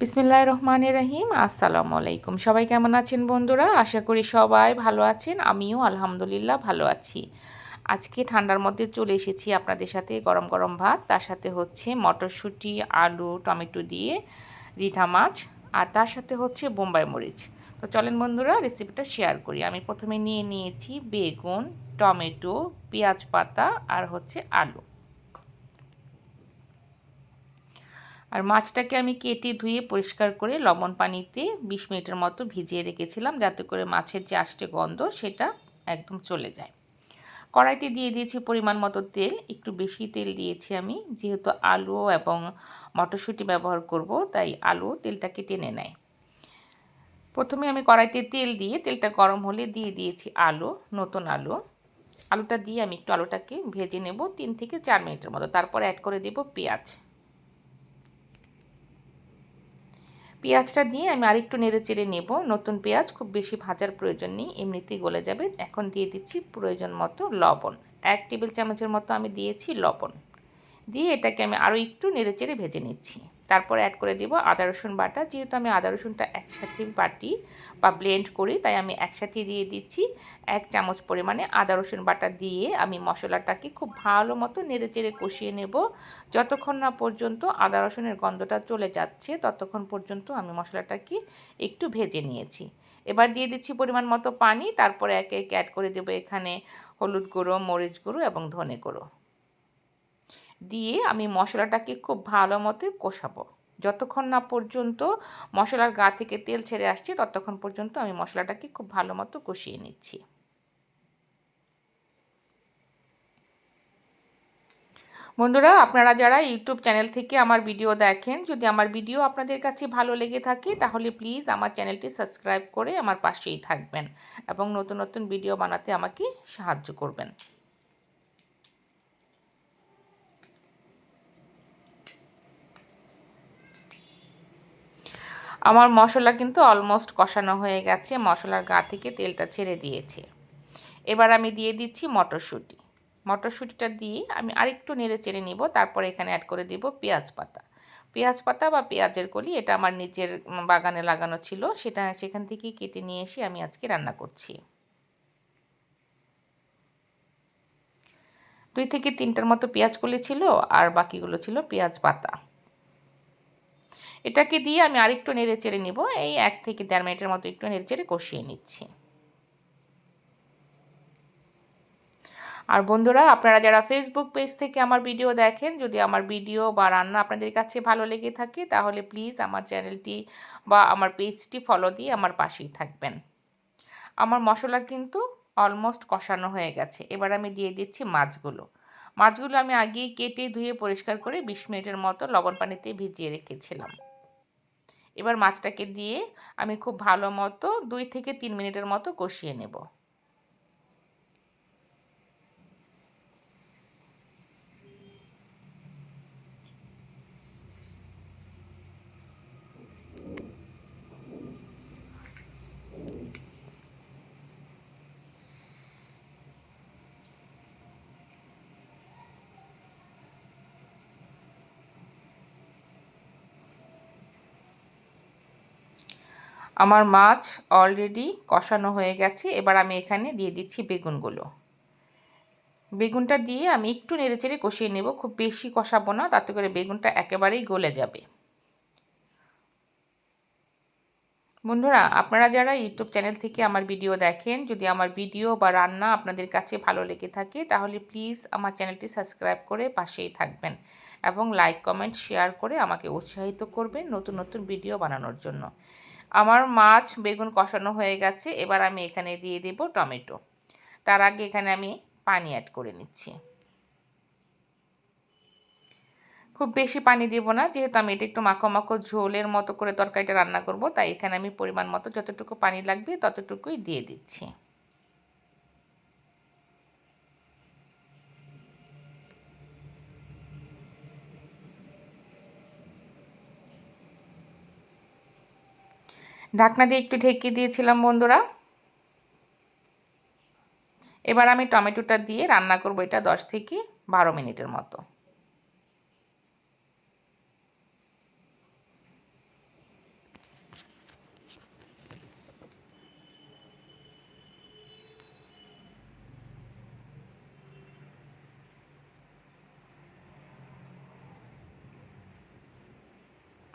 বিসমিল্লাহ রহমান রহিম। আসসালামু আলাইকুম সবাই কেমন আছেন বন্ধুরা? আশা করি সবাই ভালো আছেন। আমিও আলহামদুলিল্লাহ ভালো আছি। আজকে ঠান্ডার মধ্যে চলে এসেছি আপনাদের সাথে গরম গরম ভাত। তার সাথে হচ্ছে মটরশুঁটি, আলু, টমেটো দিয়ে রিঠা মাছ আর তার সাথে হচ্ছে বোম্বাই মরিচ। তো চলেন বন্ধুরা রেসিপিটা শেয়ার করি। আমি প্রথমে নিয়ে নিয়েছি বেগুন, টমেটো, পেঁয়াজ পাতা আর হচ্ছে আলু। আর মাছটাকে আমি কেটে ধুয়ে পরিষ্কার করে লবণ পানিতে বিশ মিনিটের মতো ভিজিয়ে রেখেছিলাম যাতে করে মাছের যে আষ্টে গন্ধ সেটা একদম চলে যায়। কড়াইতে দিয়ে দিয়েছি পরিমাণ মতো তেল, একটু বেশি তেল দিয়েছি আমি, যেহেতু আলু এবং মটরশুঁটি ব্যবহার করব, তাই আলু তেলটাকে টেনে নেয়। প্রথমে আমি কড়াইতে তেল দিয়ে, তেলটা গরম হলে দিয়ে দিয়েছি আলু, নতুন আলু। আলুটা দিয়ে আমি একটু আলুটাকে ভেজে নেব তিন থেকে চার মিনিটের মতো। তারপর অ্যাড করে দেব পেঁয়াজ। পেঁয়াজটা দিয়ে আমি আরেকটু নেড়ে চেড়ে নেব। নতুন পেঁয়াজ, খুব বেশি ভাজার প্রয়োজন নেই, এমনিতেই গলে যাবে। এখন দিয়ে দিচ্ছি প্রয়োজন মতো লবণ। এক টেবিল চামচের মতো আমি দিয়েছি লবণ। দিয়ে এটাকে আমি আরও একটু নেড়ে চেড়ে ভেজে নিচ্ছি। তারপর অ্যাড করে দিব আদা, রসুন বাটা। যেহেতু আমি আদা, রসুনটা একসাথে বাটি বা ব্লেন্ড করি, তাই আমি একসাথে দিয়ে দিচ্ছি। এক চামচ পরিমাণে আদা, রসুন বাটা দিয়ে আমি মশলাটাকে খুব ভালো মতো নেড়ে চেড়ে কষিয়ে নেব। যতক্ষণ না পর্যন্ত আদা, রসুনের গন্ধটা চলে যাচ্ছে, ততক্ষণ পর্যন্ত আমি মশলাটাকে একটু ভেজে নিয়েছি। এবার দিয়ে দিচ্ছি পরিমাণ মতো পানি, তারপরে একে একে অ্যাড করে দেবো এখানে হলুদ গুঁড়ো, মরিচ গুঁড়ো এবং ধনে গুঁড়ো। দিয়ে আমি মশলাটাকে খুব ভালো মতো কষাবো। যতক্ষণ না পর্যন্ত মশলার গা থেকে তেল ছেড়ে আসছে, ততক্ষণ পর্যন্ত আমি মশলাটাকে খুব ভালো মতো কষিয়ে নিচ্ছি। বন্ধুরা, আপনারা যারা ইউটিউব চ্যানেল থেকে আমার ভিডিও দেখেন, যদি আমার ভিডিও আপনাদের কাছে ভালো লেগে থাকে, তাহলে প্লিজ আমার চ্যানেলটি সাবস্ক্রাইব করে আমার পাশেই থাকবেন এবং নতুন নতুন ভিডিও বানাতে আমাকে সাহায্য করবেন। আমার মশলা কিন্তু অলমোস্ট কষানো হয়ে গেছে, মশলার গা থেকে তেলটা ছেড়ে দিয়েছে। এবার আমি দিয়ে দিচ্ছি মটরশুঁটি। মটরশুঁটিটা দিয়ে আমি আরেকটু নেড়ে চেড়ে নিব, তারপর এখানে অ্যাড করে দিব পেঁয়াজ পাতা। পেঁয়াজ পাতা বা পেঁয়াজের কলি, এটা আমার নিজের বাগানে লাগানো ছিল, সেটা সেখান থেকে কেটে নিয়ে এসে আমি আজকে রান্না করছি। দুই থেকে তিনটার মতো পেঁয়াজ কলি ছিল, আর বাকিগুলো ছিল পেঁয়াজ পাতা। এটাকে দিয়ে আমি আরেকটু নেড়ে চেড়ে নিব। এই এক থেকে দেড় মিনিটের মতো একটু নেড়ে চেড়ে কষিয়ে নিচ্ছি। আর বন্ধুরা, আপনারা যারা ফেসবুক পেজ থেকে আমার ভিডিও দেখেন, যদি আমার ভিডিও বা রান্না আপনাদের কাছে ভালো লেগে থাকে, তাহলে প্লিজ আমার চ্যানেলটি বা আমার পেজটি ফলো দিয়ে আমার পাশেই থাকবেন। আমার মশলা কিন্তু অলমোস্ট কষানো হয়ে গেছে। এবার আমি দিয়ে দিচ্ছি মাছগুলো। মাছগুলো আমি আগেই কেটে ধুয়ে পরিষ্কার করে বিশ মিনিটের মতো লবণ পানিতে ভিজিয়ে রেখেছিলাম। এবার মাছটাকে দিয়ে আমি খুব ভালো মতো দুই থেকে তিন মিনিটের মতো কষিয়ে নেব। আমার মাছ অলরেডি কষানো হয়ে গেছে। এবার আমি এখানে দিয়ে দিচ্ছি বেগুনগুলো। বেগুনটা দিয়ে আমি একটু নেড়েচেড়ে কষিয়ে নেব। খুব বেশি কষাবো না, তাতে করে বেগুনটা একেবারেই গলে যাবে। বন্ধুরা, আপনারা যারা ইউটিউব চ্যানেল থেকে আমার ভিডিও দেখেন, যদি আমার ভিডিও বা রান্না আপনাদের কাছে ভালো লেগে থাকে, তাহলে প্লিজ আমার চ্যানেলটি সাবস্ক্রাইব করে পাশেই থাকবেন এবং লাইক, কমেন্ট, শেয়ার করে আমাকে উৎসাহিত করবেন নতুন নতুন ভিডিও বানানোর জন্য। আমার মাছ বেগুন কষানো হয়ে গেছে, এবার আমি এখানে দিয়ে দেব টমেটো। তার আগে এখানে আমি পানি অ্যাড করে নিচ্ছি। খুব বেশি পানি দেব না, যেহেতু আমি এটা একটু মাখো মাখো ঝোলের মতো করে তরকারিটা রান্না করব, তাই এখানে আমি পরিমাণ মতো যতটুকু পানি লাগবে ততটুকুই দিয়ে দিচ্ছি। ঢাকনা দিয়ে একটু ঢেকে দিয়েছিলাম বন্ধুরা। এবার আমি টমেটোটা দিয়ে রান্না করব এটা দশ থেকে বারো মিনিটের মতো।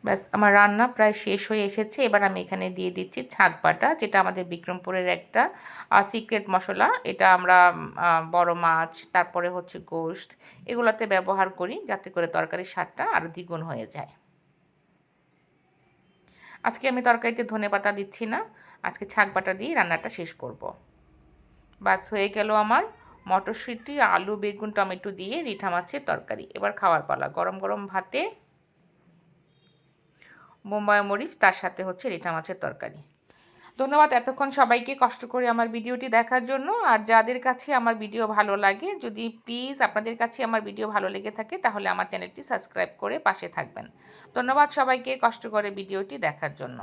ব্যাস, আমার রান্না প্রায় শেষ হয়ে এসেছে। এবার আমি এখানে দিয়ে দিচ্ছি ছাগ বাটা, যেটা আমাদের বিক্রমপুরের একটা সিক্রেট মশলা। এটা আমরা বড় মাছ, তারপরে হচ্ছে গোশত, এগুলোতে ব্যবহার করি যাতে করে তরকারির স্বাদটা আরও দ্বিগুণ হয়ে যায়। আজকে আমি তরকারিতে ধনে পাতা দিচ্ছি না। আজকে ছাগ বাটা দিয়ে রান্নাটা শেষ করব। বাস হয়ে গেল আমার মটরশুঁটি, আলু, বেগুন, টমেটো দিয়ে রিঠা মাছের তরকারি। এবার খাওয়ার পালা, গরম গরম ভাতে বোম্বাই মরিচ, তার সাথে হচ্ছে রেটা মাছের তরকারি। ধন্যবাদ এতক্ষণ সবাইকে কষ্ট করে আমার ভিডিওটি দেখার জন্য। আর যাদের কাছে আমার ভিডিও ভালো লাগে, যদি প্লিজ আপনাদের কাছে আমার ভিডিও ভালো লেগে থাকে, তাহলে আমার চ্যানেলটি সাবস্ক্রাইব করে পাশে থাকবেন। ধন্যবাদ সবাইকে কষ্ট করে ভিডিওটি দেখার জন্য।